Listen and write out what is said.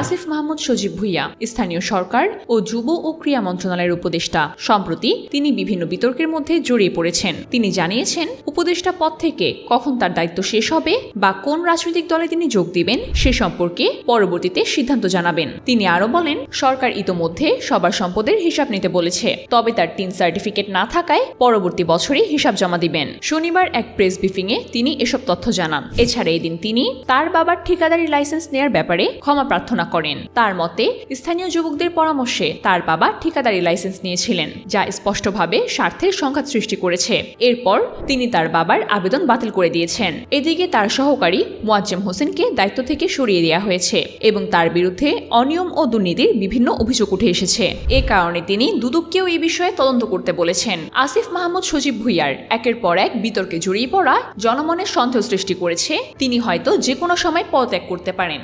আসিফ মাহমুদ সজীব ভুইয়া, স্থানীয় সরকার ও যুব ও ক্রীড়া মন্ত্রণালয়ের উপদেষ্টা। সম্প্রতি তিনি বিভিন্ন বিতর্কের মধ্যে জড়িয়ে পড়েছেন। তিনি জানিয়েছেন, উপদেষ্টা পদ থেকে কখন তার দায়িত্ব শেষ হবে বা কোন রাজনৈতিক দলে তিনি যোগ দিবেন সে সম্পর্কে পরবর্তীতে সিদ্ধান্ত জানাবেন। তিনি আরও বলেন, সরকার ইতোমধ্যে সবার সম্পদের হিসাব নিতে বলেছে। তবে তার তিন সার্টিফিকেট না থাকায় পরবর্তী বছরই হিসাব জমা দিবেন। শনিবার এক প্রেস ব্রিফিংয়ে তিনি এসব তথ্য জানান। এছাড়া এদিন তিনি তার বাবার ঠিকাদারি লাইসেন্স নেয়ার ব্যাপারে ক্ষমা প্রার্থনা করেন। তার মতে, স্থানীয় যুবকদের পরামর্শে তার বাবা ঠিকাদারি লাইসেন্স নিয়েছিলেন, যা স্পষ্টভাবে স্বার্থের সংঘাত সৃষ্টি করেছে। এরপর তিনি তার বাবার আবেদন বাতিল করে দিয়েছেন। এদিকে তার সহকারী মোয়াজ্জেম হোসেনকে দায়িত্ব থেকে সরিয়ে দেওয়া হয়েছে এবং তার বিরুদ্ধে অনিয়ম ও দুর্নীতির বিভিন্ন অভিযোগ উঠে এসেছে। এ কারণে তিনি দুদককেও এই বিষয়ে তদন্ত করতে বলেছেন। আসিফ মাহমুদ, সজীব ভুইয়ার, একের পর এক বিতর্কে জড়িয়ে পড়া জনমনের সন্দেহ সৃষ্টি করেছে। তিনি হয়তো যে কোনো সময় পদত্যাগ করতে পারেন।